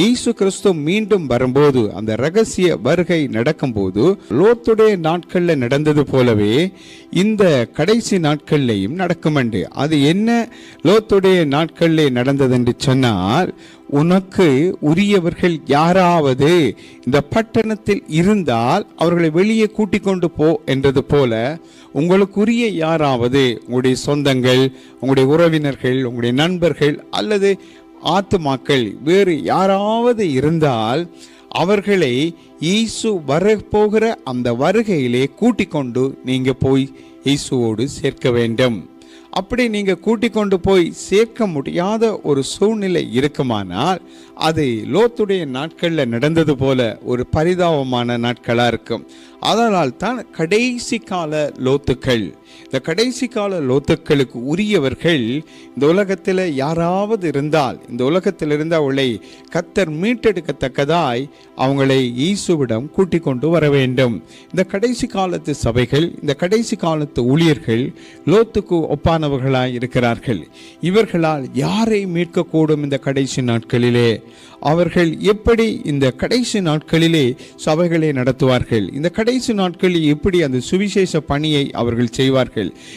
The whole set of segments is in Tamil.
இயேசு கிறிஸ்து மீண்டும் வரும்போது அந்த ரகசிய வருகை நடக்கும்போது லோத்துடைய நாட்கள்ல நடந்தது போலவே இந்த கடைசி நாட்கள்லையும் நடக்குமண்டு. அது என்ன லோத்துடைய நாட்களில் நடந்தது என்று சொன்னால் உனக்கு உரியவர்கள் யாராவது இந்த பட்டணத்தில் இருந்தால் அவர்களை வெளியே கூட்டிக் கொண்டு போ என்றது போல உங்களுக்குரிய யாராவது உங்களுடைய சொந்தங்கள் உங்களுடைய உறவினர்கள் உங்களுடைய நண்பர்கள் அல்லது ஆத்துமாக்கள் வேறு யாராவது இருந்தால் அவர்களை இயேசு வரப்போகிற அந்த வருகையிலே கூட்டிக் கொண்டு நீங்க போய் இயேசுவோடு சேர்க்க வேண்டும். அப்படி நீங்க கூட்டிக் கொண்டு போய் சேர்க்க முடியாத ஒரு சூழ்நிலை இருக்குமானால் அது லோத்துடைய நாட்கள்ல நடந்தது போல ஒரு பரிதாபமான நாட்களா இருக்கும். அதனால் தான் கடைசி கால லோத்துக்கள். இந்த கடைசி கால லோத்துக்களுக்கு உரியவர்கள் இந்த உலகத்தில் யாராவது இருந்தால் இந்த உலகத்தில் அவளை கத்தர் மீட்டெடுக்கத்தக்கதாய் அவங்களை இயேசுவிடம் கூட்டிக் கொண்டு வர வேண்டும். இந்த கடைசி காலத்து சபைகள் இந்த கடைசி காலத்து ஊழியர்கள் லோத்துக்கு ஒப்பானவர்களாய் இருக்கிறார்கள். இவர்களால் யாரை மீட்கக்கூடும் இந்த கடைசி நாட்களிலே? அவர்கள் எப்படி இந்த கடைசி நாட்களிலே சபைகளை நடத்துவார்கள்? இந்த கடைசி நாட்களில் எப்படி அந்த சுவிசேஷ பணியை அவர்கள் செய்வார்கள்?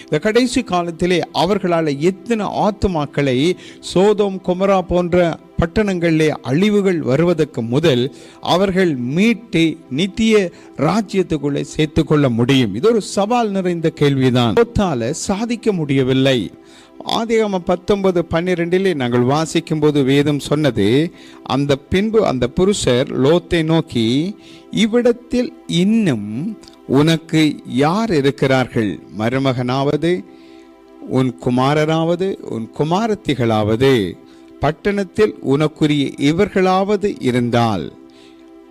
இந்த கடைசி காலத்திலே அவர்களால் எத்தனை ஆத்துமாக்களை சோதோம் குமரா போன்ற பட்டணங்களிலே அழிவுகள் வருவதற்கு முதல் அவர்கள் மீட்டு நித்திய ராஜ்யத்துக்குள்ளே சேர்த்துக்கொள்ள முடியும். இது ஒரு சவால் நிறைந்த கேள்விதான். சாதிக்க முடியவில்லை. ஆதிகாம பத்தொன்பது பன்னிரெண்டிலே நாங்கள் வாசிக்கும் போது வேதம் சொன்னது அந்த பின்பு அந்த புருஷர் லோத்தை நோக்கி இவ்விடத்தில் இன்னும் உனக்கு யார் இருக்கிறார்கள்? மருமகனாவது உன் குமாரராவது உன் குமாரத்திகளாவது. பட்டணத்தில் உனக்குரிய இவர்களாவது இருந்தால்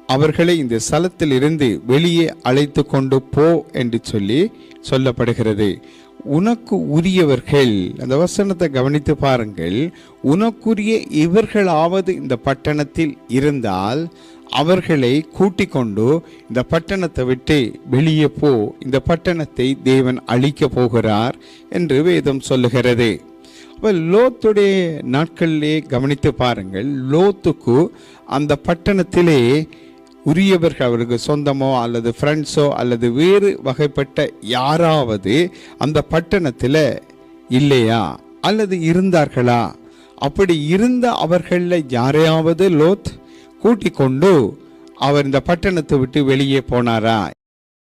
அவர்களை இந்த ஸ்தலத்தில் இருந்து வெளியே அழைத்து கொண்டு போ என்று சொல்லி சொல்லப்படுகிறது. உனக்கு உரியவர்கள் அந்த வசனத்தை கவனித்து பாருங்கள். உனக்குரிய இவர்களாவது இந்த பட்டணத்தில் இருந்தால் அவர்களை கூட்டிக் கொண்டு இந்த பட்டணத்தை விட்டு வெளியே போ இந்த பட்டணத்தை தேவன் அழிக்க போகிறார் என்று வேதம் சொல்லுகிறது. அப்ப லோத்துடைய நாட்களிலே கவனித்து பாருங்கள். லோத்துக்கு அந்த பட்டணத்திலே உரியவர்கள் அவருக்கு சொந்தமோ அல்லது ஃப்ரெண்ட்ஸோ அல்லது வேறு வகைப்பட்ட யாராவது அந்த பட்டணத்தில் இல்லையா? அல்லது இருந்தார்களா? அப்படி இருந்த அவர்களில் யாரையாவது லோத் கூட்டிக் கொண்டு அவர் இந்த பட்டணத்தை விட்டு வெளியே போனாரா?